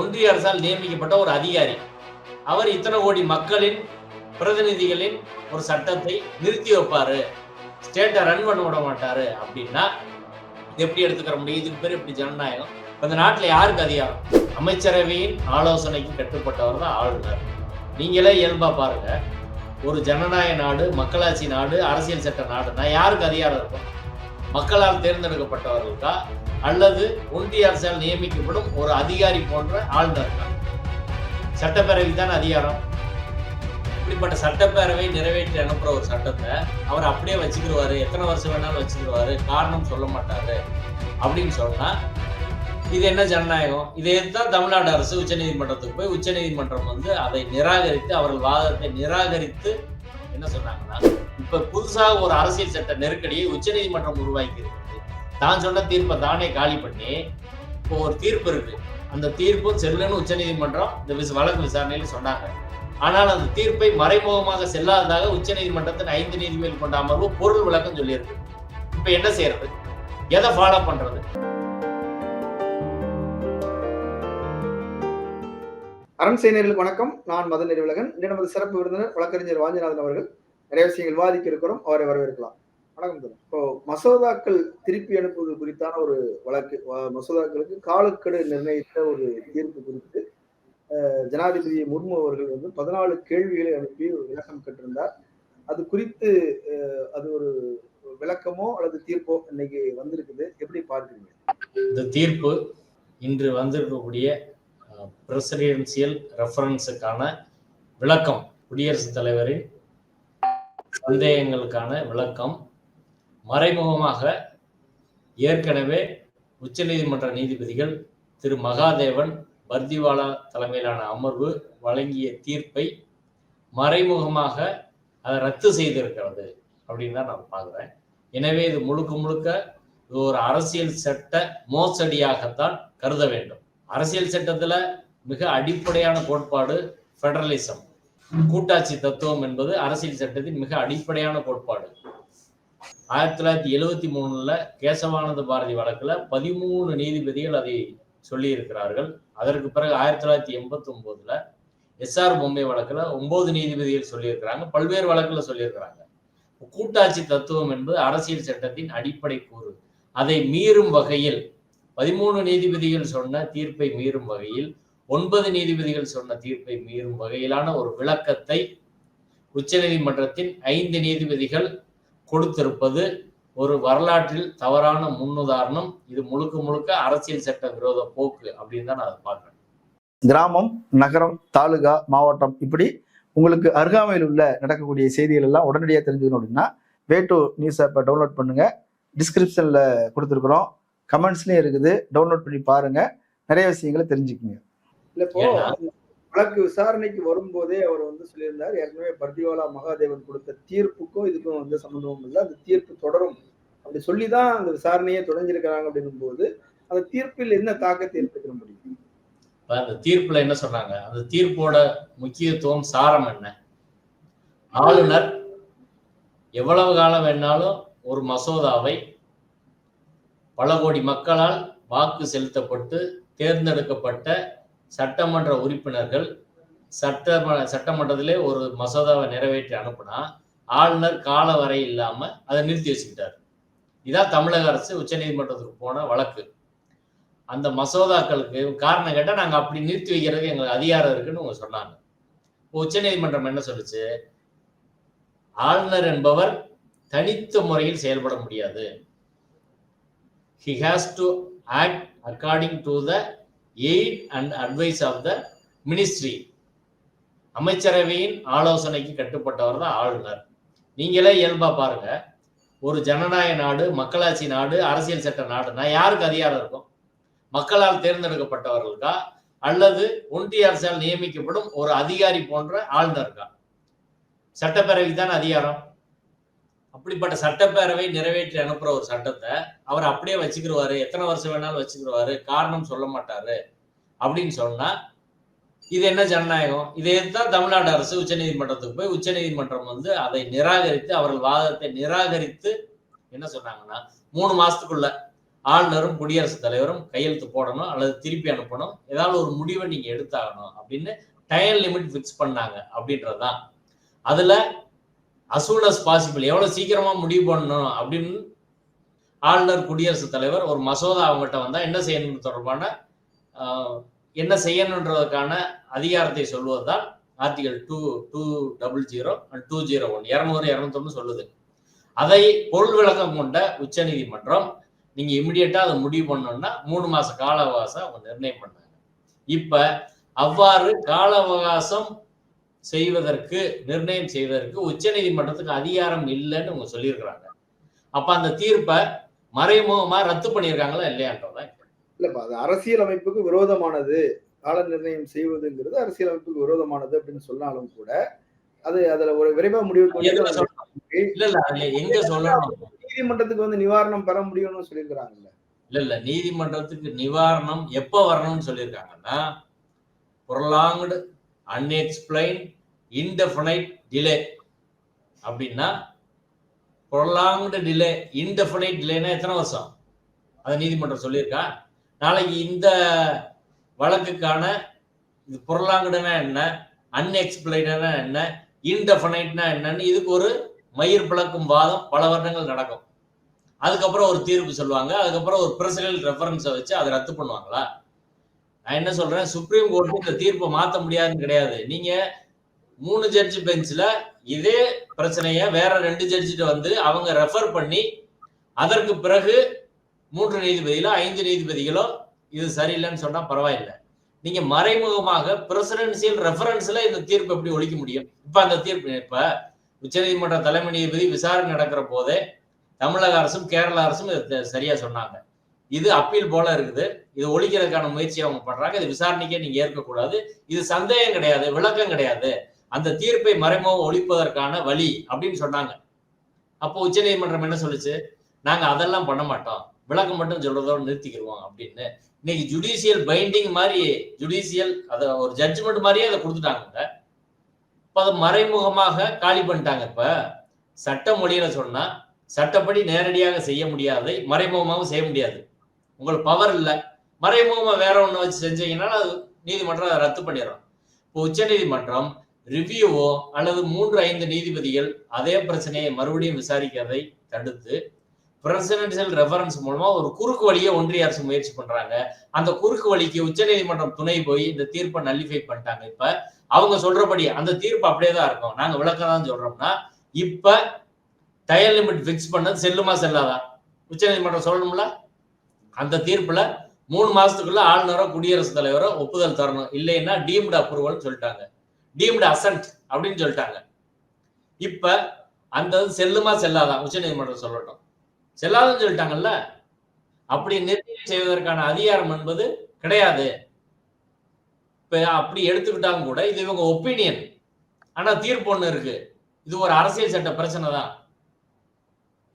ஒன்றிய அரசால் நியமிக்கப்பட்ட ஒரு அதிகாரி. அவர் இத்தனை கோடி மக்களின் பிரதிநிதிகளின் ஒரு சட்டத்தை நிறுத்தி வைப்பாரு. ஸ்டேட்டை ரன் பண்ண விட மாட்டாரு அப்படின்னா இது எப்படி எடுத்துக்கிற முடியும்? இதுக்கு பேர் இப்படி ஜனநாயகம்? அந்த நாட்டில் யாருக்கு அதிகாரம்? அமைச்சரவையின் ஆலோசனைக்கு கட்டுப்பட்டவர் தான் ஆளுநர். நீங்களே இயல்பா பாருங்க. ஒரு ஜனநாயக நாடு மக்களாட்சி நாடு அரசியல் சட்ட நாடுனா யாருக்கு அதிகாரம் இருக்கும்? மக்களால் தேர்ந்தெடுக்கப்பட்டவர்களுக்கா? அல்லது ஒன்றிய அரசால் நியமிக்கப்படும் ஒரு அதிகாரி போன்ற ஆளுநர்களா. சட்டப்பேரவை தான் அதிகாரம்? இப்படிப்பட்ட சட்டப்பேரவை நிறைவேற்றி அனுப்புற ஒரு சட்டத்தை அவர் அப்படியே வச்சுக்கிடுவாரு எத்தனை வருஷம் வேணாலும் வச்சுக்கிடுவாரு காரணம் சொல்ல மாட்டாரு அப்படின்னு சொன்னா இது என்ன ஜனநாயகம்? இதே தான் தமிழ்நாடு அரசு உச்சநீதிமன்றத்துக்கு போய் உச்சநீதிமன்றம் வந்து அதை நிராகரித்து அவர்கள் வாதத்தை நிராகரித்து என்ன சொன்னாங்கன்னா இப்ப புதுசாக ஒரு அரசியல் சட்ட நெருக்கடியை உச்சநீதிமன்றம் உருவாக்கி இருக்குது தான் சொன்ன தீர்ப்பை தானே காலி பண்ணி இப்போ ஒரு தீர்ப்பு இருக்கு. அந்த தீர்ப்பும் செல்லுன்னு உச்சநீதிமன்றம் இந்த விச- வழக்கு விசாரணையில சொன்னாங்க. ஆனால் அந்த தீர்ப்பை மறைமுகமாக செல்லாததாக உச்சநீதிமன்றத்தின் ஐந்து நீதிபதிகள் கொண்ட அமர்வு பொருள் விளக்கம் சொல்லியிருக்கு. இப்ப என்ன செய்யறது? எதை ஃபாலோ பண்றது? அரண் செய்தியர்களுக்கு வணக்கம். நான் மதன் நெறிவுலகன் இன்று நமது சிறப்பு விருந்தினர் வழக்கறிஞர் வாஞ்சிநாதன் அவர்கள் நிறைய விஷயங்கள் விவாதிக்க இருக்கிறோம். அவரை வரவேற்கலாம். வணக்கம் சார் இப்போ மசோதாக்கள் திருப்பி அனுப்புவது குறித்தான ஒரு வழக்கு மசோதாக்களுக்கு காலக்கெடு நிர்ணயித்த ஒரு தீர்ப்பு குறித்து அஹ், ஜனாதிபதி முர்மு அவர்கள் வந்து பதினாலு கேள்விகளை அனுப்பி ஒரு விளக்கம் கேட்டிருந்தார். அது குறித்து அஹ், அது ஒரு விளக்கமோ அல்லது தீர்ப்போ இன்னைக்கு வந்திருக்குது. எப்படி பார்க்குறீங்க? இந்த தீர்ப்பு இன்று வந்திருக்கக்கூடிய பிரசிடென்சியல் ரெஃபரன்ஸுக்கான விளக்கம் குடியரசுத் தலைவரின் சந்தேகங்களுக்கான விளக்கம் மறைமுகமாக ஏற்கனவே உச்சநீதிமன்ற நீதிபதிகள் திரு. மகாதேவன் பர்திவாலா தலைமையிலான அமர்வு வழங்கிய தீர்ப்பை மறைமுகமாக அதை ரத்து செய்திருக்கிறது அப்படின்னு தான் நான் பார்க்குறேன். எனவே இது முழுக்க முழுக்க இது ஒரு அரசியல் சட்ட மோசடியாகத்தான் கருத வேண்டும். அரசியல் சட்டத்தில் மிக அடிப்படையான கோட்பாடு ஃபெடரலிசம் கூட்டாட்சி தத்துவம் என்பது அரசியல் சட்டத்தின் மிக அடிப்படையான கோட்பாடு. ஆயிரத்தி தொள்ளாயிரத்தி எழுவத்தி மூணுல கேசவானந்த பாரதி வழக்குல பதிமூணு நீதிபதிகள் அதை சொல்லி இருக்கிறார்கள் அதற்கு பிறகு ஆயிரத்தி தொள்ளாயிரத்தி எண்பத்தி ஒன்பதுல எஸ்ஆர் பொம்மை வழக்குல ஒன்பது நீதிபதிகள் சொல்லியிருக்கிறாங்க. பல்வேறு வழக்குல சொல்லியிருக்கிறாங்க. கூட்டாட்சி தத்துவம் என்பது அரசியல் சட்டத்தின் அடிப்படை கூறு. அதை மீறும் வகையில் பதிமூணு நீதிபதிகள் சொன்ன தீர்ப்பை மீறும் வகையில் ஒன்பது நீதிபதிகள் சொன்ன தீர்ப்பை மீறும் வகையிலான ஒரு விளக்கத்தை உச்சநீதிமன்றத்தின் ஐந்து நீதிபதிகள் கொடுத்திருப்பது ஒரு வரலாற்றில் தவறான முன்னுதாரணம். இது முழுக்க முழுக்க அரசியல் சட்ட விரோத போக்கு அப்படின்னு தான் நான் அதை பார்க்கிறேன். கிராமம் நகரம் தாலுகா மாவட்டம் இப்படி உங்களுக்கு அருகாமையில் உள்ள நடக்கக்கூடிய செய்திகள் எல்லாம் உடனடியாக தெரிஞ்சுக்கணும் அப்படின்னா வே டு நியூஸ் ஆப்பை டவுன்லோட் பண்ணுங்க டிஸ்கிரிப்ஷன்ல கொடுத்துருக்குறோம். கமெண்ட்ஸ்லயும் இருக்குது. டவுன்லோட் பண்ணி பாருங்க. நிறைய விஷயங்களை தெரிஞ்சுக்குங்க. இல்ல இப்போ? வழக்கு விசாரணைக்கு வரும்போதே அவர் வந்து சொல்லியிருந்தார் ஏற்கனவே பர்திவாலா மகாதேவன் கொடுத்த தீர்ப்புக்கும் இதுக்கும் வந்து சம்பந்தமும் இல்லை. அந்த தீர்ப்பு தொடரும். அப்படி சொல்லி தான் அந்த விசாரணையே தொடங்கியிருக்கிறாங்க அப்படின்னும் போது அந்த தீர்ப்பில் என்ன தாக்கத்தை ஏற்படுத்த முடியும்? அந்த தீர்ப்புல என்ன சொல்றாங்க? அந்த தீர்ப்போட முக்கியத்துவம் சாரம் என்ன? ஆளுநர் எவ்வளவு காலம் வேணாலும் ஒரு மசோதாவை பல கோடி மக்களால் வாக்கு செலுத்தப்பட்டு தேர்ந்தெடுக்கப்பட்ட சட்டமன்ற உறுப்பினர்கள் சட்ட சட்டமன்றத்திலே ஒரு மசோதாவை நிறைவேற்றி அனுப்புனா ஆளுநர் கால வரை இல்லாம அதை நிறுத்தி வச்சுக்கிட்டார். இதான் தமிழக அரசு உச்சநீதிமன்றத்துக்கு போன வழக்கு. அந்த மசோதாக்களுக்கு காரணம் கேட்டால் நாங்கள் அப்படி நிறுத்தி வைக்கிறதுக்கு எங்களுக்கு அதிகாரம் இருக்குன்னு அவங்க சொன்னாங்க. இப்போ உச்சநீதிமன்றம் என்ன சொல்லுச்சு? ஆளுநர் என்பவர் தனித்த முறையில் செயல்பட முடியாது. He has to act according to the aid and advice of the ministry அமைச்சரவையின் ஆலோசனைக்கு கட்டுப்பட்டவர் தான் ஆளுநர். நீங்களே இயல்பா பாருங்க. ஒரு ஜனநாயக நாடு மக்களாட்சி நாடு அரசியல் சட்ட நாடுனா யாருக்கு அதிகாரம் இருக்கும்? மக்களால் தேர்ந்தெடுக்கப்பட்டவர்களுக்கா? அல்லது ஒன்றிய அரசால் நியமிக்கப்படும் ஒரு அதிகாரி போன்ற ஆளுநருக்கா? சட்டப்பேரவைக்கு தான் அதிகாரம்? அப்படிப்பட்ட சட்டப்பேரவை நிறைவேற்றி அனுப்புற ஒரு சட்டத்தை அவர் அப்படியே வச்சுக்கிடுவாரு எத்தனை வருஷம் வேணாலும் வச்சுக்கிடுவாரு காரணம் சொல்ல மாட்டாரு அப்படின்னு சொன்னா இது என்ன ஜனநாயகம்? இதை தான் தமிழ்நாடு அரசு உச்சநீதிமன்றத்துக்கு போய் உச்சநீதிமன்றம் வந்து அதை நிராகரித்து அவர்கள் வாதத்தை நிராகரித்து என்ன சொன்னாங்கன்னா மூணு மாசத்துக்குள்ள ஆளுநரும் குடியரசுத் தலைவரும் கையெழுத்து போடணும் அல்லது திருப்பி அனுப்பணும். ஏதாவது ஒரு முடிவை நீங்க எடுத்தாகணும் அப்படின்னு டைம் லிமிட் ஃபிக்ஸ் பண்ணாங்க அப்படின்றதுதான். அதுல அசூன் அஸ் பாசிபிள் எவ்வளவு சீக்கிரமா முடிவு பண்ணணும் அப்படின்னு ஆளுநர் குடியரசுத் தலைவர் ஒரு மசோதா அவங்ககிட்ட வந்தா என்ன செய்யணும் தொடர்பான என்ன செய்யணுன்றதுக்கான அதிகாரத்தை சொல்வது தான் article two two double zero and two zero one. இரநூறு இரநூத்தொன்னு சொல்லுது. அதை பொருள் விளக்கம் கொண்ட உச்சநீதிமன்றம் நீங்க இமிடியட்டா அதை முடிவு பண்ணணும்னா மூணு மாச கால அவகாசம் அவங்க நிர்ணயம் பண்ணாங்க. இப்ப அவ்வாறு கால அவகாசம் செய்வதற்கு நிர்ணயம் செய்வதற்கு உச்சநீதிமன்றத்துக்கு அதிகாரம் இல்லைன்னு அவங்க சொல்லியிருக்கிறாங்க. அப்ப அந்த தீர்ப்பை மறைமுகமா ரத்து பண்ணியிருக்காங்களா இல்லையான்றதான் இல்லப்பா அது அரசியல் அமைப்புக்கு விரோதமானது கால நிர்ணயம் செய்வதுங்கிறது அரசியல் அமைப்புக்கு விரோதமானது அப்படின்னு சொன்னாலும் கூட அது அதுல ஒரு விரைவா முடிவு? இல்ல இல்ல எங்க சொல்லணும்? நீதிமன்றத்துக்கு வந்து நிவாரணம் பெற முடியும்னு சொல்லியிருக்கிறாங்கல்ல. இல்ல இல்ல நீதிமன்றத்துக்கு நிவாரணம் எப்ப வரணும்னு சொல்லியிருக்காங்கன்னா ப்ரொலாங்டு அன்எக்ஸ்பிளைன் இன்டெஃபினைட் டிலே அப்படின்னா ப்ரொலாங்டு டிலே இன்டெஃபினைட் டிலேனா எத்தனை வருஷம்? அதை நீதிமன்றம் சொல்லியிருக்கா? நாளைக்கு இந்த வழக்குக்கான இது ப்ரொலாங்குடுனா என்ன? அன்எக்ஸ்பிளைனா என்ன? இன்டெஃபினைட்னா என்னன்னு இதுக்கு ஒரு மயிர் பிளக்கும் வாதம் பல வருடங்கள் நடக்கும். அதுக்கப்புறம் ஒரு தீர்ப்பு சொல்லுவாங்க. அதுக்கப்புறம் ஒரு பிரசிடல் ரெஃபரன்ஸை வச்சு அதை ரத்து பண்ணுவாங்களா? நான் என்ன சொல்றேன்? சுப்ரீம் கோர்ட் இந்த தீர்ப்பை மாற்ற முடியாதுன்னு கிடையாது. நீங்க மூணு ஜட்ஜ் பெஞ்சில் இதே பிரச்சனைய வேற ரெண்டு ஜட்ஜிட்ட வந்து அவங்க ரெஃபர் பண்ணி அதற்கு பிறகு மூன்று நீதிபதிகளோ ஐந்து நீதிபதிகளோ இது சரியில்லைன்னு சொன்னா பரவாயில்லை. நீங்க மறைமுகமாக பிரசிடென்சியல் ரெஃபரன்ஸ்ல இந்த தீர்ப்பு எப்படி ஒழிக்க முடியும்? இப்ப அந்த தீர்ப்பு இப்ப உச்சநீதிமன்ற தலைமை நீதிபதி விசாரணை நடக்கிற போதே தமிழக அரசும் கேரள அரசும் இதை சரியா சொன்னாங்க. இது அப்பீல் போல இருக்குது. இது ஒழிக்கிறதுக்கான முயற்சி அவங்க பண்றாங்க. இது விசாரணைக்கே நீங்க ஏற்கக்கூடாது. இது சந்தேகம் கிடையாது விளக்கம் கிடையாது. அந்த தீர்ப்பை மறைமுகம் ஒழிப்பதற்கான வழி அப்படின்னு சொன்னாங்க. அப்போ உச்சநீதிமன்றம் என்ன சொல்லுச்சு? நாங்க அதெல்லாம் பண்ண மாட்டோம். விளக்கம் மட்டும் சொல்றதோட நிறுத்திக்கிடுவோம் அப்படின்னு. இன்னைக்கு ஜுடிஷியல் பைண்டிங் மாதிரி ஜுடிஷியல் அதை ஒரு ஜட்ஜ்மெண்ட் மாதிரியே அதை கொடுத்துட்டாங்க இப்ப அதை மறைமுகமாக காலி பண்ணிட்டாங்க இப்ப. சட்ட மொழியில சொன்னா சட்டப்படி நேரடியாக செய்ய முடியாது மறைமுகமாகவும் செய்ய முடியாது. உங்களுக்கு பவர் இல்லை. மறைமுகமா வேற ஒண்ணு வச்சு செஞ்சீங்கன்னா அது நீதிமன்றம் அதை ரத்து பண்ணிடும் இப்போ உச்சநீதிமன்றம் ரிவ்யூவோ அல்லது மூன்று ஐந்து நீதிபதிகள் அதே பிரச்சனையை மறுபடியும் விசாரிக்கிறதை தடுத்து பிரசிடென்சியல் ரெஃபரன்ஸ் மூலமா ஒரு குறுக்கு வழியை ஒன்றிய அரசு முயற்சி பண்றாங்க. அந்த குறுக்கு வழிக்கு உச்சநீதிமன்றம் துணை போய் இந்த தீர்ப்பை நல்லிஃபை பண்ணிட்டாங்க. இப்ப அவங்க சொல்றபடி அந்த தீர்ப்பு அப்படியே தான் இருக்கும். நாங்க விளக்கம் தான் சொல்றோம்னா இப்ப டயர் லிமிட் ஃபிக்ஸ் பண்ணது செல்லுமா செல்லாதா? உச்சநீதிமன்றம் சொல்லணும்ல? அந்த தீர்ப்புல மூணு மாசத்துக்குள்ள ஆளுநரோ குடியரசுத் தலைவரோ ஒப்புதல் தரணும். இல்லைன்னா டீம்டு அப்ரூவல் சொல்லிட்டாங்க. டீம்டு அசன்ட் அப்படின்னு சொல்லிட்டாங்க. இப்ப அந்த இது செல்லுமா உச்ச உச்சநீதிமன்றம் சொல்லட்டும். செல்லாதுன்னு சொல்லிட்டாங்கல்ல? அப்படி நிர்ணயம் செய்வதற்கான அதிகாரம் என்பது கிடையாது. இப்ப அப்படி எடுத்துக்கிட்டாங்க கூட இது இவங்க ஒப்பீனியன். ஆனா தீர்ப்பு ஒண்ணு இருக்கு. இது ஒரு அரசியல் சட்ட பிரச்சனை தான்.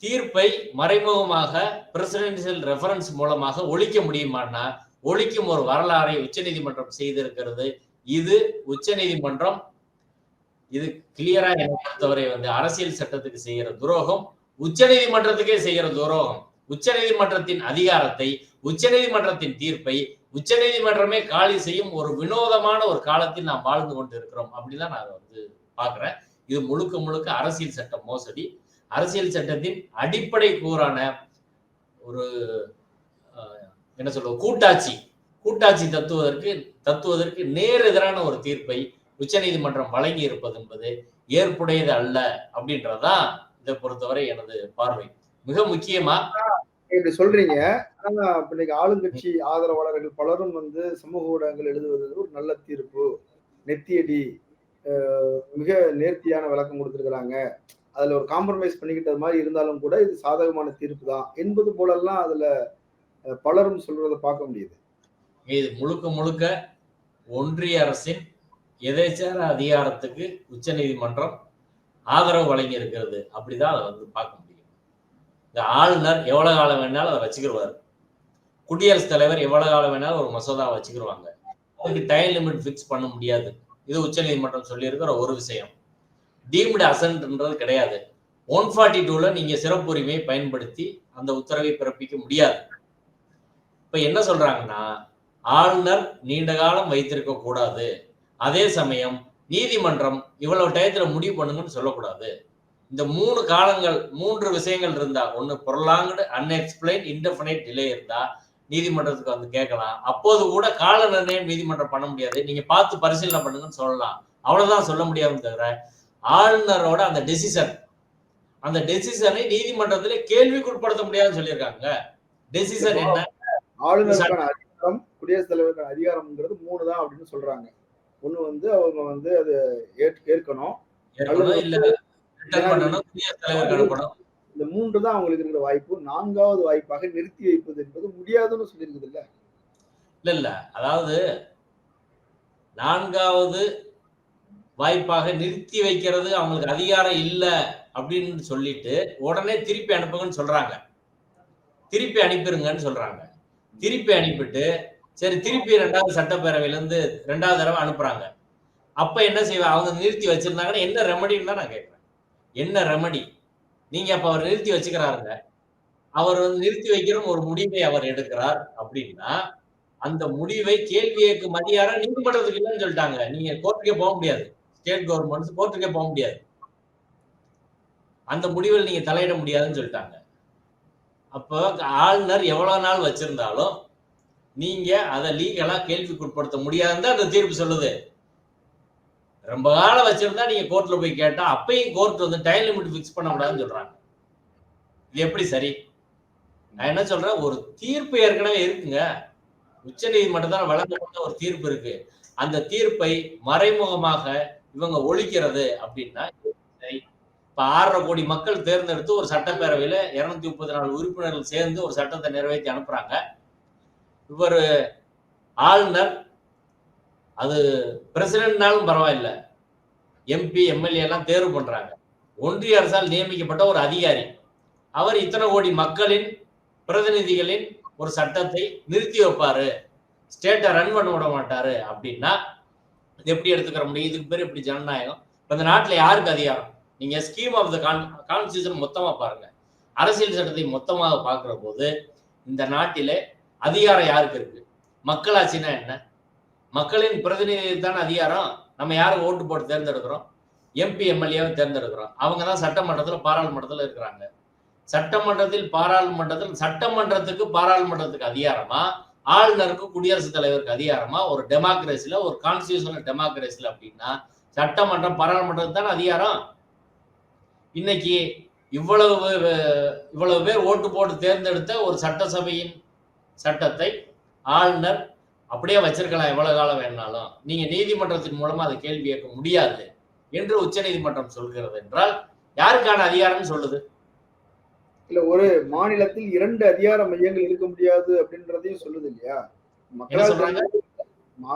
தீர்ப்பை மறைமுகமாக பிரசிடென்சியல் ரெஃபரன்ஸ் மூலமாக ஒழிக்க முடியுமான்னா ஒழிக்கும் ஒரு வரலாறை உச்சநீதிமன்றம் செய்திருக்கிறது. இது உச்சநீதிமன்றம் இது கிளியரா என்னை பொறுத்தவரை வந்து அரசியல் சட்டத்துக்கு செய்கிற துரோகம் உச்சநீதிமன்றத்துக்கே செய்கிற துரோகம். உச்ச நீதிமன்றத்தின் அதிகாரத்தை உச்சநீதிமன்றத்தின் தீர்ப்பை உச்சநீதிமன்றமே காலி செய்யும் ஒரு வினோதமான ஒரு காலத்தில் நாம் வாழ்ந்து கொண்டு இருக்கிறோம் அப்படிதான் நான் வந்து பாக்குறேன் இது முழுக்க முழுக்க அரசியல் சட்ட மோசடி. அரசியல் சட்டத்தின் அடிப்படை கூறான ஒரு என்ன சொல்றது கூட்டாட்சி. கூட்டாட்சி தத்துவதற்கு தத்துவதற்கு நேர் எதிரான ஒரு தீர்ப்பை உச்சநீதிமன்றம் வழங்கி இருப்பது என்பது ஏற்புடையது அல்ல அப்படின்றதுதான் இதை பொறுத்தவரை எனது பார்வை. மிக முக்கியமா? இப்படி சொல்றீங்க. ஆனா இன்னைக்கு ஆளுங்கட்சி ஆதரவாளர்கள் பலரும் வந்து சமூக ஊடகங்கள் எழுதுவது ஒரு நல்ல தீர்ப்பு. நெத்தியடி மிக நேர்த்தியான விளக்கம் கொடுத்துருக்குறாங்க. அதுல ஒரு காம்ப்ரமைஸ் பண்ணிக்கிட்டது மாதிரி இருந்தாலும் கூட இது சாதகமான தீர்ப்பு தான். என்பது போலெல்லாம் அதுல பலரும் சொல்றதை பார்க்க முடியுது. இது முழுக்க முழுக்க ஒன்றிய அரசின் எதேச்சார அதிகாரத்துக்கு உச்சநீதிமன்றம் ஆதரவு வழங்கி இருக்கிறது அப்படிதான் அதை வந்து பார்க்க முடியும். இந்த ஆளுநர் எவ்வளவு காலம் வேணாலும் அதை வச்சுக்கிடுவார் குடியரசுத் தலைவர் எவ்வளவு காலம் வேணாலும் ஒரு மசோதா வச்சுக்கிடுவாங்க அதுக்கு டைம் லிமிட் ஃபிக்ஸ் பண்ண முடியாது. இது உச்சநீதிமன்றம் சொல்லியிருக்கிற ஒரு விஷயம். டீம்டு அசன்ட்ன்றது கிடையாது. ஒன் ஃபார்ட்டி டூல நீங்க சிறப்புரிமையை பயன்படுத்தி அந்த உத்தரவை பிறப்பிக்க முடியாது. இப்ப என்ன சொல்றாங்கன்னா ஆளுநர் நீண்ட காலம் வைத்திருக்க கூடாது. அதே சமயம் நீதிமன்றம் இவ்வளவு டயத்துல முடிவு பண்ணுங்கன்னு சொல்லக்கூடாது. இந்த மூணு காலங்கள் மூன்று விஷயங்கள் இருந்தா ஒன்னு பொருளாங்கடு அன்எக்ஸ்பிளைன் இன்டெஃபினைட் டிலே இருந்தா நீதிமன்றத்துக்கு வந்து கேட்கலாம். அப்போது கூட கால நிர்ணயம் நீதிமன்றம் பண்ண முடியாது. நீங்க பார்த்து பரிசீலனை பண்ணுங்கன்னு சொல்லலாம். அவ்வளவுதான் சொல்ல முடியாதுன்னு தவிர ஆளுநரோட அந்த டெசிஷன் அந்த டெசிஷனை நீதிமன்றத்திலே கேள்விக்குட்படுத்த முடியாதுன்னு சொல்லியிருக்காங்க. டெசிஷன் என்ன? அதிகாரம் குடியரசுத் தலைவருக்கான அதிகாரம்ங்கிறது மூணு தான் அப்படின்னு சொல்றாங்க. ஒண்ணு வந்து அவங்க வந்து அது ஏற்- ஏற்கணும். தலைவருக்கு இந்த மூன்று தான் அவங்களுக்கு இருக்கிற வாய்ப்பு. நான்காவது வாய்ப்பாக நிறுத்தி வைப்பது என்பது முடியாதுன்னு சொல்லியிருக்குது இல்ல இல்ல இல்ல. அதாவது நான்காவது வாய்ப்பாக நிறுத்தி வைக்கிறது அவங்களுக்கு அதிகாரம் இல்ல அப்படின்னு சொல்லிட்டு உடனே திருப்பி அனுப்புங்கன்னு சொல்றாங்க. திருப்பி அனுப்பிருங்கன்னு சொல்றாங்க. திருப்பி அனுப்பிட்டு சரி திருப்பி ரெண்டாவது சட்டப்பேரவையில இருந்து ரெண்டாவது தடவை அனுப்புறாங்க. அப்ப என்ன செய்வா? அவங்க நிறுத்தி வச்சிருந்தாங்கன்னா என்ன ரெமடின்னு தான் நான் கேட்கிறேன் என்ன ரெமடி நீங்க அப்ப அவர் நிறுத்தி வச்சுக்கிறாருங்க. அவர் வந்து நிறுத்தி வைக்கிற ஒரு முடிவை அவர் எடுக்கிறார் அப்படின்னா அந்த முடிவை கேள்வி கேட்கும் அதிகாரம் நீதிமன்றத்துக்கு இல்லைன்னு சொல்லிட்டாங்க. நீங்க கோர்ட்டுக்கே போக முடியாது. ஸ்டேட் கவர்மெண்ட் கோர்ட்டுக்கே போக முடியாது. அந்த முடிவில் நீங்க தலையிட முடியாதுன்னு சொல்லிட்டாங்க. அப்போ ஆளுநர் எவ்வளவு நாள் வச்சிருந்தாலும் நீங்க அதை லீகலா கேள்விக்குட்படுத்த முடியாதுன்னு அந்த தீர்ப்பு சொல்லுது. ரொம்ப காலம் வச்சிருந்தா நீங்க கோர்ட்ல போய் கேட்டா அப்பயும் கோர்ட் வந்து டைம் லிமிட் ஃபிக்ஸ் பண்ண கூடாதுன்னு சொல்றாங்க. இது எப்படி சரி? நான் என்ன சொல்றேன்? ஒரு தீர்ப்பு ஏற்கனவே இருக்குங்க. உச்ச நீதிமன்றத்தால் வழங்கப்பட்ட ஒரு தீர்ப்பு இருக்கு. அந்த தீர்ப்பை மறைமுகமாக இவங்க ஒழிக்கிறது அப்படின்னா இப்ப ஆறரை கோடி மக்கள் தேர்ந்தெடுத்து ஒரு சட்டப்பேரவையில இருநூத்தி முப்பத்தி நாலு உறுப்பினர்கள் சேர்ந்து ஒரு சட்டத்தை நிறைவேற்றி அனுப்புறாங்க. இவர் ஆளுநர் அது பிரசிடென்ட்னாலும் பரவாயில்ல. எம்பி எம்எல்ஏ எல்லாம் தேர்வு பண்றாங்க. ஒன்றிய அரசால் நியமிக்கப்பட்ட ஒரு அதிகாரி. அவர் இத்தனை கோடி மக்களின் பிரதிநிதிகளின் ஒரு சட்டத்தை நிறுத்தி வைப்பாரு. ஸ்டேட்டை ரன் பண்ண விட மாட்டாரு அப்படின்னா இது எப்படி எடுத்துக்கிற முடியும்? இதுக்கு பேர் எப்படி ஜனநாயகம்? இப்போ இந்த நாட்டில் யாருக்கு அதிகாரம்? நீங்க scheme of the con constitution மொத்தமாக பாருங்க. அரசியல் சட்டத்தை மொத்தமாக பார்க்குற போது இந்த நாட்டிலே அதிகாரம் யாருக்கு இருக்கு? மக்களாட்சினா என்ன? மக்களின் பிரதிநிதி தானே அதிகாரம். நம்ம யாருக்கு ஓட்டு போட்டு தேர்ந்தெடுக்கிறோம்? எம்பி எம்எல்ஏவை தேர்ந்தெடுக்கிறோம். அவங்க தான் சட்டமன்றத்தில் பாராளுமன்றத்தில் இருக்கிறாங்க. சட்டமன்றத்தில் பாராளுமன்றத்தில் சட்டமன்றத்துக்கு பாராளுமன்றத்துக்கு அதிகாரமா? ஆளுநருக்கு குடியரசுத் தலைவருக்கு அதிகாரமா? ஒரு டெமோக்ரஸில ஒரு கான்ஸ்டியூஷனல் டெமோக்ரஸில அப்படின்னா சட்டமன்றம் பாராளுமன்றம் தானே அதிகாரம். இன்னைக்கு இவ்வளவு இவ்வளவு பேர் ஓட்டு போட்டு தேர்ந்தெடுத்த ஒரு சட்டசபையின் சட்டத்தை ஆளுநர் அப்படியே வச்சிருக்கலாம் எவ்வளவு காலம் வேணாலும். நீங்க நீதிமன்றத்தின் மூலமா அதை கேள்வி கேட்க முடியாது என்று உச்சநீதிமன்றம் சொல்கிறது என்றால் யாருக்கான அதிகாரம்னு சொல்லுது? இல்ல ஒரு மாநிலத்தில் இரண்டு அதிகார மையங்கள் இருக்க முடியாது அப்படின்றதையும் சொல்லுது இல்லையா? மக்களால்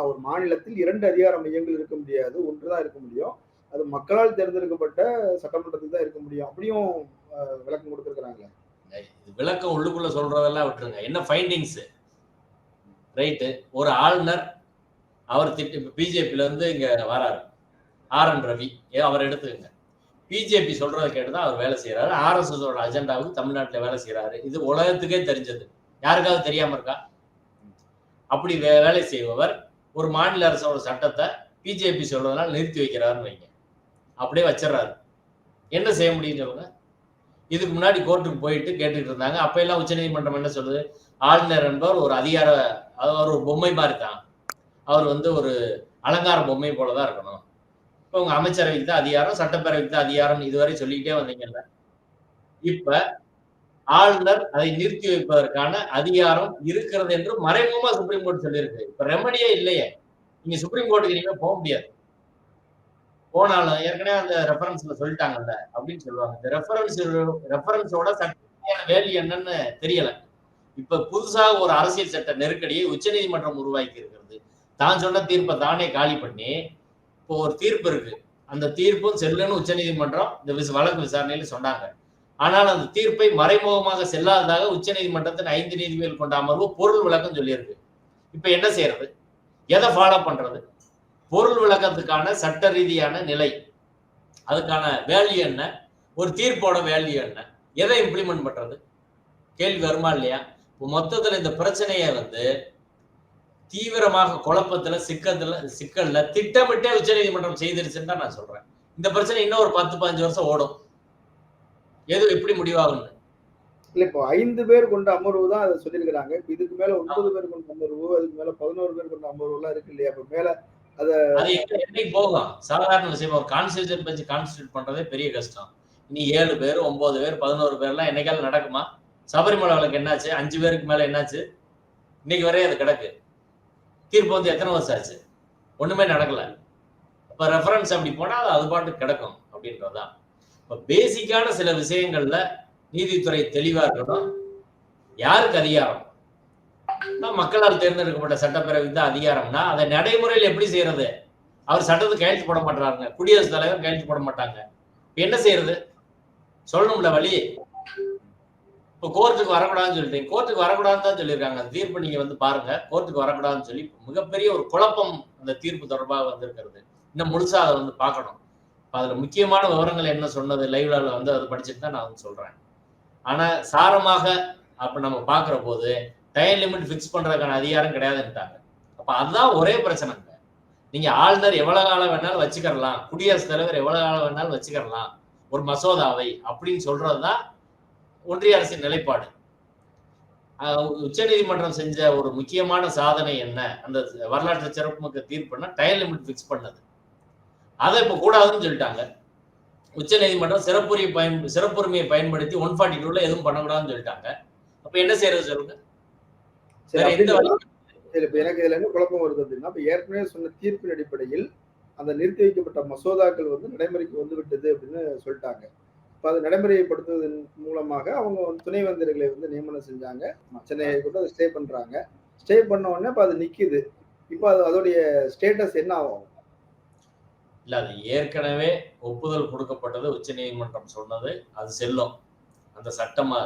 ஒரு மாநிலத்தில் இரண்டு அதிகார மையங்கள் இருக்க முடியாது ஒன்றுதான் இருக்க முடியும். அது மக்களால் தேர்ந்தெடுக்கப்பட்ட சட்டமன்றத்தில் தான் இருக்க முடியும். அப்படியும் விளக்கம் கொடுத்திருக்கிறாங்க இது விளக்கம் உள்ளுக்குள்ள சொல்றதெல்லாம் விட்டுருங்க. என்ன ஃபைண்டிங்ஸ் ரைட்டு ஒரு ஆளுநர் அவர் திட்டு பிஜேபியில இருந்து இங்க வராரு. ஆர் என் ரவி ஏ அவர் எடுத்துக்கங்க. பிஜேபி சொல்றதை கேட்டுதான் அவர் வேலை செய்யறாரு ஆர்எஸ்எஸோட அஜெண்டாவுக்கு தமிழ்நாட்டில் வேலை செய்யறாரு இது உலகத்துக்கே தெரிஞ்சது. யாருக்காவது தெரியாம இருக்கா? அப்படி வே- வேலை செய்பவர் ஒரு மாநில அரசோட சட்டத்தை பிஜேபி சொல்றதுனால நிறுத்தி வைக்கிறாருன்னு வைங்க. அப்படியே வச்சிடறாரு. என்ன செய்ய முடியும் சொல்லுங்க? இதுக்கு முன்னாடி கோர்ட்டுக்கு போயிட்டு கேட்டுட்டு இருந்தாங்க. அப்ப எல்லாம் உச்சநீதிமன்றம் என்ன சொல்லுது? ஆளுநர் என்பவர் ஒரு அதிகார அவர் ஒரு பொம்மை மாதிரி தான். அவர் வந்து ஒரு அலங்கார பொம்மை போலதான் இருக்கணும். இப்ப உங்க அமைச்சரவைக்கு தான் அதிகாரம் சட்டப்பேரவைக்கு தான் அதிகாரம் இதுவரை சொல்லிக்கிட்டே வந்தீங்கல்ல. இப்ப ஆளுநர் அதை நிறுத்தி வைப்பதற்கான அதிகாரம் இருக்கிறது என்று மறைமுகமா சுப்ரீம் கோர்ட் சொல்லியிருக்கு. இப்ப ரெமடியே இல்லையே. நீங்க சுப்ரீம் கோர்ட்டுக்கு இனிமே போக முடியாது. போனாலும் ஏற்கனவே அந்த ரெஃபரன்ஸ்ல சொல்லிட்டாங்கல்ல அப்படின்னு சொல்லுவாங்க. இந்த ரெஃபரன்ஸ் ரெஃபரன்ஸோட சட்டமான வேல்யூ என்னன்னு தெரியல. இப்ப புதுசாக ஒரு அரசியல் சட்ட நெருக்கடியை உச்சநீதிமன்றம் உருவாக்கி இருக்கிறது. தான் சொன்ன தீர்ப்பை தானே காலி பண்ணி இப்போ ஒரு தீர்ப்பு இருக்கு. அந்த தீர்ப்பும் செல்லுன்னு உச்சநீதிமன்றம் இந்த விச- வழக்கு விசாரணையில சொன்னாங்க. ஆனால் அந்த தீர்ப்பை மறைமுகமாக செல்லாததாக உச்சநீதிமன்றத்தின் ஐந்து நீதிபதிகள் கொண்ட அமர்வு பொருள் விளக்கம் சொல்லியிருக்கு. இப்ப என்ன செய்யறது? எதை ஃபாலோ பண்றது? பொருள் விளக்கத்துக்கான சட்ட ரீதியான நிலை. அதுக்கான வேல்யூ என்ன? ஒரு தீர்ப்போட வேல்யூ என்ன? எதை இம்ப்ளிமெண்ட் பண்றது? கேள்வி வருமா இல்லையா? மொத்தத்துல இந்த பிரச்சனையை வந்து தீவிரமாக குழப்பத்துல சிக்கத்துல சிக்கல்ல திட்டமிட்டே உச்சநீதிமன்றம் செய்திருச்சுன்னு தான் நான் சொல்றேன். இந்த பிரச்சனை இன்னும் ஒரு பத்து பதினஞ்சு வருஷம் ஓடும். எது எப்படி முடிவாகும்னு? இல்ல இப்போ ஐந்து பேர் கொண்ட அமர்வு தான் அதை சொல்லியிருக்கிறாங்க. இப்ப இதுக்கு மேல ஒன்பது பேர் கொண்ட அமர்வு அதுக்கு மேல பதினோரு பேர் கொண்ட அமர்வு எல்லாம் இருக்கு இல்லையா? இப்ப மேல அது என்னைக்கு போகும்? சாதாரண விஷயம் ஒரு கான்ஸ்டியூஷன் பெஞ்ச் கான்ஸ்டியூட் பண்றதே பெரிய கஷ்டம். இனி ஏழு பேர் ஒன்பது பேர் பதினோரு பேர்லாம் என்னைக்காவது நடக்குமா? சபரிமலை வழக்கு என்னாச்சு? அஞ்சு பேருக்கு மேல என்னாச்சு? இன்னைக்கு வரையும் அது கிடக்கு. தீர்ப்பு வந்து எத்தனை வருஷம் ஆச்சு? ஒண்ணுமே நடக்கல. அப்ப ரெஃபரன்ஸ் அப்படி போனா அது அது பாட்டு கிடக்கும் அப்படின்றதுதான் இப்ப பேசிக்கான சில விஷயங்கள்ல நீதித்துறை தெளிவா இருக்கணும். யாருக்கு அதிகாரம்? மக்களால் தேர்ந்தெடுக்கப்பட்ட சட்டப்பேரவை தான் அதிகாரம்னா அதை நடைமுறையில் எப்படி செய்யறது? அவர் சட்டத்துக்கு கையெழுத்து போட மாட்டாங்க குடியரசுத் தலைவர் கையெழுத்து போட மாட்டாங்க. என்ன செய்யறது? சொல்லணும்ல வழி. இப்போ கோர்ட்டுக்கு வரக்கூடாதுன்னு சொல்லிட்டீங்க கோர்ட்டுக்கு வரக்கூடாதுன்னு தான் சொல்லியிருக்காங்க. அந்த தீர்ப்பு நீங்க வந்து பாருங்க. கோர்ட்டுக்கு வரக்கூடாதுன்னு சொல்லி மிகப்பெரிய ஒரு குழப்பம் அந்த தீர்ப்பு தொடர்பாக வந்திருக்கிறது. இன்னும் முழுசா அதை வந்து பார்க்கணும். அதுல முக்கியமான விவரங்கள் என்ன சொன்னது லைவ்ல வந்து அதை படிச்சுட்டு தான் நான் வந்து சொல்றேன். ஆனா சாரமாக அப்ப நம்ம பாக்குற போது டைம் லிமிட் ஃபிக்ஸ் பண்றதுக்கான அதிகாரம் கிடையாதுன்ட்டாங்க அப்ப அதுதான் ஒரே பிரச்சனைங்க. நீங்க ஆளுநர் எவ்வளவு காலம் வேணாலும் வச்சுக்கிறலாம். குடியரசுத் தலைவர் எவ்வளவு காலம் வேணாலும் வச்சுக்கலாம் ஒரு மசோதாவை அப்படின்னு சொல்றதுதான் ஒன்றிய அரசின் நிலைப்பாடு. உச்ச உச்சநீதிமன்றம் செஞ்ச ஒரு முக்கியமான சாதனை என்ன? அந்த வரலாற்று சிறப்புமிக்க தீர்ப்புன்னா டைம் லிமிட் ஃபிக்ஸ் பண்ணது. அதை இப்ப கூடாதுன்னு சொல்லிட்டாங்க. உச்சநீதிமன்றம் சிறப்புரிமை பயன் சிறப்புரிமையை பயன்படுத்தி ஒன் ஃபார்ட்டி டூல எதுவும் பண்ணக்கூடாதுன்னு சொல்லிட்டாங்க. அப்ப என்ன செய்யறது சொல்லுங்க சரி வேற எந்த அப்படி வழி இல்ல இப்ப எனக்கு இதுல என்ன குழப்பம் வருது அப்படின்னா இப்ப ஏற்கனவே சொன்ன தீர்ப்பின் அடிப்படையில் அந்த நிறுத்தி வைக்கப்பட்ட மசோதாக்கள் வந்து நடைமுறைக்கு வந்து விட்டது அப்படின்னு சொல்லிட்டாங்க. இப்ப அதை நடைமுறைப்படுத்துவதன் மூலமாக அவங்க வந்து துணைவேந்தர்களை வந்து நியமனம் செஞ்சாங்க. சென்னை ஹைகோர்ட் அதை ஸ்டே பண்றாங்க. ஸ்டே பண்ண உடனே இப்ப அது நிக்குது. இப்ப அது அதோடைய ஸ்டேட்டஸ் என்ன ஆகும்? இல்ல அது ஏற்கனவே ஒப்புதல் கொடுக்கப்பட்டது உச்சநீதிமன்றம் சொன்னது. அது செல்லும். அந்த சட்டமா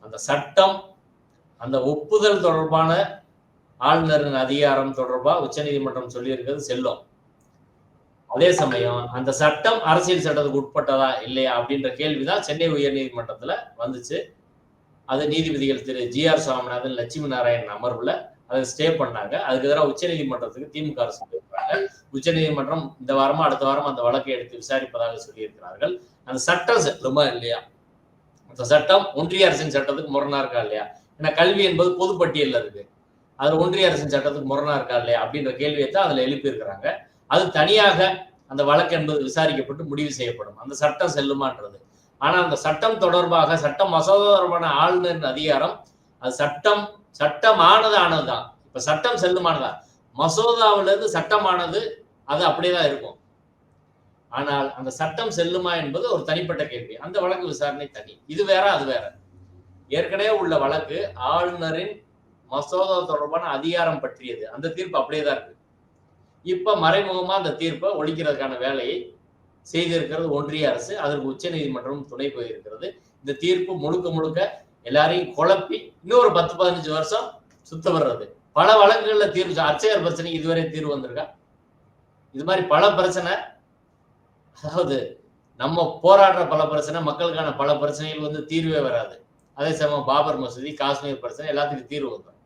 அந்த சட்டம் அந்த ஒப்புதல் தொடர்பான ஆளுநரின் அதிகாரம் தொடர்பா உச்சநீதிமன்றம் சொல்லியிருக்கிறது செல்லும் அதே சமயம் அந்த சட்டம் அரசியல் சட்டத்துக்கு உட்பட்டதா இல்லையா அப்படின்ற கேள்விதான் சென்னை உயர்நீதிமன்றத்துல வந்துச்சு. அது நீதிபதிகள் திரு ஜி ஆர் சுவாமிநாதன் லட்சுமி நாராயணன் அமர்வுல அதை ஸ்டே பண்ணாங்க. அதுக்கு எதிராக உச்சநீதிமன்றத்துக்கு திமுக அரசு உச்ச உச்சநீதிமன்றம் இந்த வாரமா அடுத்த வாரம் அந்த வழக்கை எடுத்து விசாரிப்பதாக சொல்லியிருக்கிறார்கள். அந்த சட்டம் செல்லுமா இல்லையா? அந்த சட்டம் ஒன்றிய அரசின் சட்டத்துக்கு முரணா இருக்கா இல்லையா? ஏன்னா கல்வி என்பது பொதுப்பட்டியலில் இருக்கு. அது ஒன்றிய அரசின் சட்டத்துக்கு முரணா இருக்கா இல்லையா அப்படின்ற கேள்வியை தான் அதுல எழுப்பியிருக்கிறாங்க. அது தனியாக அந்த வழக்கு என்பது விசாரிக்கப்பட்டு முடிவு செய்யப்படும். அந்த சட்டம் செல்லுமான்றது. ஆனால் அந்த சட்டம் தொடர்பாக சட்டம் மசோதா தொடர்பான ஆளுநரின் அதிகாரம் அது சட்டம் சட்டமானது ஆனதுதான். இப்ப சட்டம் செல்லுமானதா? மசோதாவிலிருந்து சட்டமானது அது அப்படியே தான் இருக்கும். ஆனால் அந்த சட்டம் செல்லுமா என்பது ஒரு தனிப்பட்ட கேள்வி. அந்த வழக்கு விசாரணை தனி. இது வேற அது வேற. ஏற்கனவே உள்ள வழக்கு ஆளுநரின் மசோதா தொடர்பான அதிகாரம் பற்றியது. அந்த தீர்ப்பு அப்படியே தான் இருக்கு. இப்ப மறைமுகமா அந்த தீர்ப்பை ஒழிக்கிறதுக்கான வேலையை செய்திருக்கிறது ஒன்றிய அரசு. அதற்கு உச்ச நீதிமன்றம் துணை போயிருக்கிறது. இந்த தீர்ப்பு முழுக்க முழுக்க எல்லாரையும் குழப்பி இன்னொரு பத்து பதினஞ்சு வருஷம் சுத்த வர்றது. பல வழக்குகள்ல தீர்வு அர்ச்சகர் பிரச்சனை இதுவரை தீர்வு வந்திருக்கா? இது மாதிரி பல பிரச்சனை. அதாவது நம்ம போராடுற பல பிரச்சனை மக்களுக்கான பல பிரச்சனைகள் வந்து தீர்வே வராது. அதே சமயம் பாபர் மசூதி காஷ்மீர் பிரச்சனை எல்லாத்துக்கும் தீர்வு வந்தோம்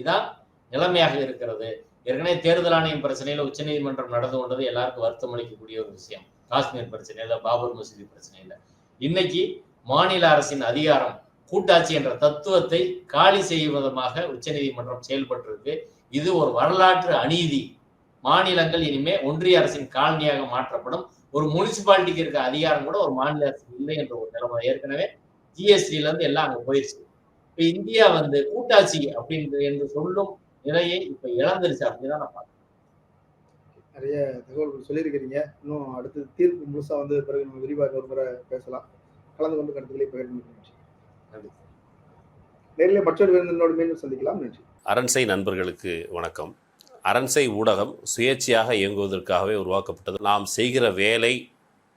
இதான் நிலைமையாக இருக்கிறது. ஏற்கனவே தேர்தல் ஆணையம் பிரச்சனையில உச்சநீதிமன்றம் நடந்து கொண்டது எல்லாருக்கும் வருத்தம் அளிக்கக்கூடிய ஒரு விஷயம். காஷ்மீர் பிரச்சனையில பாபர் மசூதி பிரச்சனையில. இன்னைக்கு மாநில அரசின் அதிகாரம் கூட்டாட்சி என்ற தத்துவத்தை காலி செய்யும் விதமாக உச்சநீதிமன்றம் செயல்பட்டிருக்கு. இது ஒரு வரலாற்று அநீதி. மாநிலங்கள் இனிமே ஒன்றிய அரசின் காலனியாக மாற்றப்படும். ஒரு முனிசிபாலிட்டிக்கு இருக்க அதிகாரம் கூட ஒரு மாநில அரசு இல்லை என்ற ஒரு நிலைமை. ஏற்கனவே ஜிஎஸ்டில இருந்து எல்லாம் அங்க போயிருச்சு. இப்ப இந்தியா வந்து கூட்டாட்சி அப்படின்னு என்று சொல்லும் நிலையை இப்ப இழந்துருச்சு அப்படிதான் நான் பார்க்கிறேன். நிறைய தகவல்கள் சொல்லியிருக்கிறீங்க. இன்னும் அடுத்து தீர்ப்பு முழுசா வந்து பிறகு நம்ம விரிவாக ஒரு முறை பேசலாம். கலந்து கொண்டு கருத்துக்களை பகிர்ந்து நன்றி. நன்றி. நேரில் மற்றொரு விருந்தினோடு மீண்டும் சந்திக்கலாம். நன்றி. அரண்சை நண்பர்களுக்கு வணக்கம். அரண்சை ஊடகம் சுயேட்சையாக இயங்குவதற்காகவே உருவாக்கப்பட்டது. நாம் செய்கிற வேலை